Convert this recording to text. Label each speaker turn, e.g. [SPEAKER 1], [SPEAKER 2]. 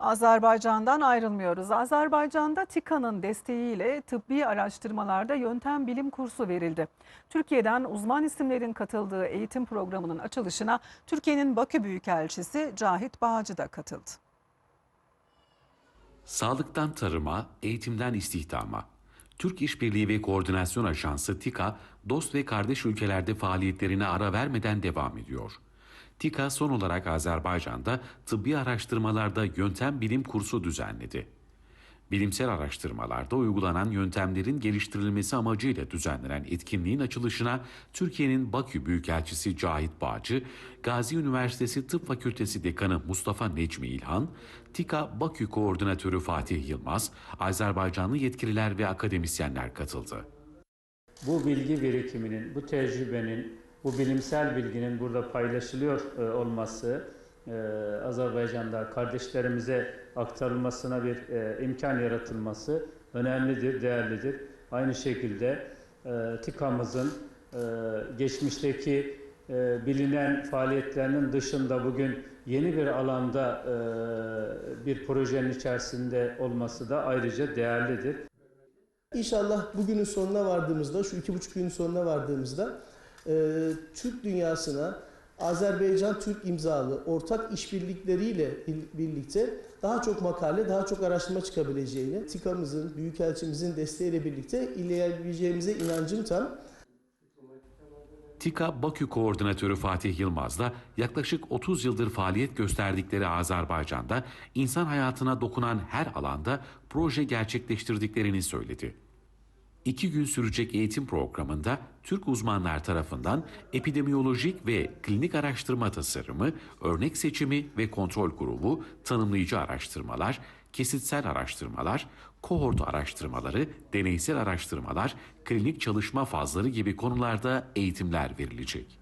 [SPEAKER 1] Azerbaycan'dan ayrılmıyoruz. Azerbaycan'da TİKA'nın desteğiyle tıbbi araştırmalarda yöntem bilim kursu verildi. Türkiye'den uzman isimlerin katıldığı eğitim programının açılışına Türkiye'nin Bakü Büyükelçisi Cahit Bağcı da katıldı.
[SPEAKER 2] Sağlıktan tarıma, eğitimden istihdama. Türk İşbirliği ve Koordinasyon Ajansı TİKA, dost ve kardeş ülkelerde faaliyetlerine ara vermeden devam ediyor. TİKA son olarak Azerbaycan'da tıbbi araştırmalarda yöntem bilim kursu düzenledi. Bilimsel araştırmalarda uygulanan yöntemlerin geliştirilmesi amacıyla düzenlenen etkinliğin açılışına Türkiye'nin Bakü Büyükelçisi Cahit Bağcı, Gazi Üniversitesi Tıp Fakültesi Dekanı Mustafa Necmi İlhan, TİKA Bakü Koordinatörü Fatih Yılmaz, Azerbaycanlı yetkililer ve akademisyenler katıldı.
[SPEAKER 3] bu bilgi birikiminin, bu tecrübenin, bu bilimsel bilginin burada paylaşılıyor e, olması, e, Azerbaycan'da kardeşlerimize aktarılmasına bir e, imkan yaratılması önemlidir, değerlidir. Aynı şekilde e, TİKA'mızın e, geçmişteki e, bilinen faaliyetlerinin dışında bugün yeni bir alanda e, bir projenin içerisinde olması da ayrıca değerlidir.
[SPEAKER 4] İnşallah bugünün sonuna vardığımızda, şu iki buçuk günün sonuna vardığımızda e, Türk dünyasına Azerbaycan-Türk imzalı ortak işbirlikleriyle birlikte daha çok makale, daha çok araştırma çıkabileceğini, TİKA'mızın, Büyükelçimizin desteğiyle birlikte ilerleyebileceğimize inancım tam.
[SPEAKER 2] TİKA Bakü Koordinatörü Fatih Yılmaz da yaklaşık 30 yıldır faaliyet gösterdikleri Azerbaycan'da insan hayatına dokunan her alanda proje gerçekleştirdiklerini söyledi. İki gün sürecek eğitim programında Türk uzmanlar tarafından epidemiyolojik ve klinik araştırma tasarımı, örnek seçimi ve kontrol grubu, tanımlayıcı araştırmalar, kesitsel araştırmalar, kohort araştırmaları, deneysel araştırmalar, klinik çalışma fazları gibi konularda eğitimler verilecek.